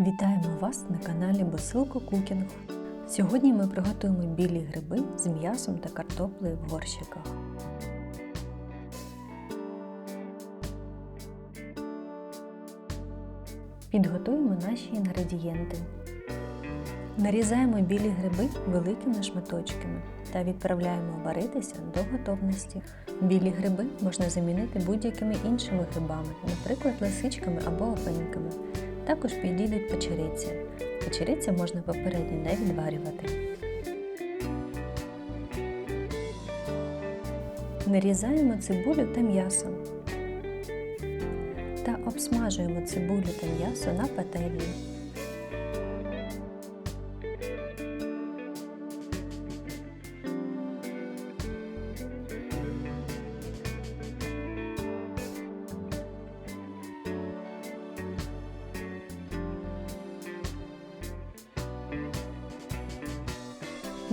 Вітаємо вас на каналі Басилко Кукінг. Сьогодні ми приготуємо білі гриби з м'ясом та картоплею в горщиках. Підготуємо наші інгредієнти. Нарізаємо білі гриби великими шматочками та відправляємо варитися до готовності. Білі гриби можна замінити будь-якими іншими грибами, наприклад, лисичками або опеньками. Також підійдуть печериці. Печериці можна попередньо не відварювати. Нарізаємо цибулю та м'ясо та обсмажуємо цибулю та м'ясо на пательні.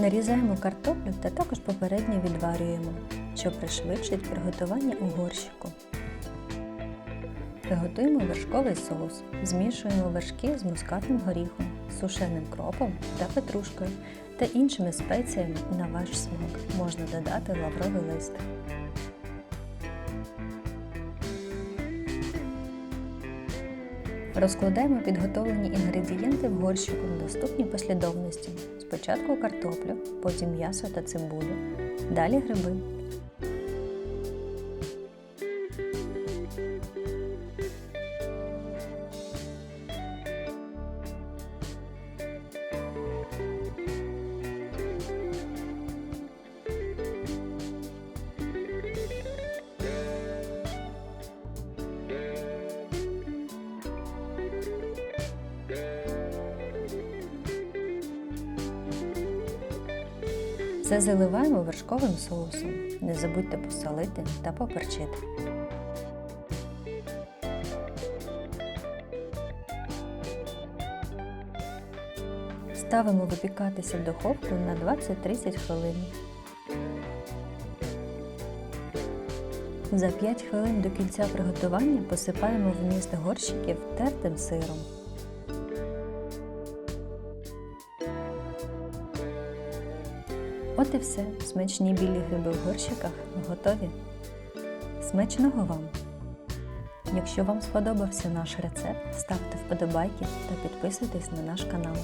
Нарізаємо картоплю та також попередньо відварюємо, що пришвидшить приготування у горщику. Приготуємо вершковий соус. Змішуємо вершки з мускатним горіхом, сушеним кропом та петрушкою та іншими спеціями на ваш смак. Можна додати лавровий лист. Розкладаємо підготовлені інгредієнти в горщику в доступній послідовності. Спочатку картоплю, потім м'ясо та цибулю, далі гриби. Все заливаємо вершковим соусом. Не забудьте посолити та поперчити. Ставимо випікатися в духовку на 20-30 хвилин. За 5 хвилин до кінця приготування посипаємо вміст горщиків тертим сиром. От і все. Смачні білі гриби в горщиках готові. Смачного вам! Якщо вам сподобався наш рецепт, ставте вподобайки та підписуйтесь на наш канал.